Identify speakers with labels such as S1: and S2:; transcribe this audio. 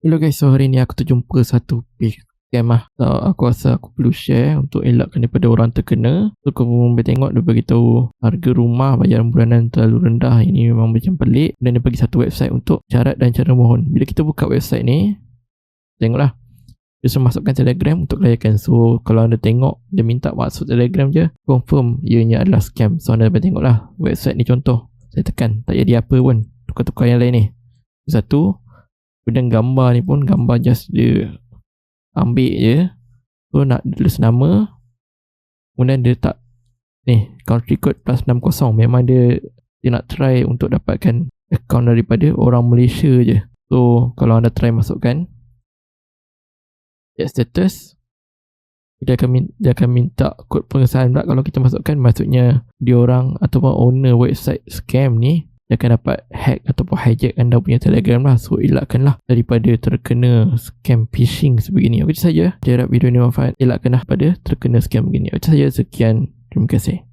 S1: Hello guys, so hari ni aku terjumpa satu page scam lah. So, aku rasa aku perlu share untuk elakkan daripada orang terkena. So, kau boleh tengok dia beritahu harga rumah bayaran bulanan terlalu rendah. Ini memang macam pelik. Dan dia bagi satu website untuk syarat dan cara mohon. Bila kita buka website ni, tengoklah. Dia suruh masukkan telegram untuk layakan. So, kalau anda tengok, dia minta masuk telegram je. Confirm ianya adalah scam. So, anda dapat tengoklah website ni contoh. Saya tekan, tak jadi apa pun. Tukar-tukar yang lain ni. Satu, Kemudian gambar ni pun gambar just dia ambil je. So nak tulis nama. Kemudian dia tak ni country code plus 60 memang dia dia nak try untuk dapatkan account daripada orang Malaysia je. So kalau anda try masukkan get status dia akan minta, dia akan minta kod pengesahan pula kalau kita masukkan maksudnya dia orang ataupun owner website scam ni dia akan dapat hack ataupun hijack anda punya telegram lah. So elakkanlah daripada terkena scam phishing sebegini. Itu saja. Jarak video ni manfaat elakkanlah pada terkena scam begini. Itu saja. Sekian. Terima kasih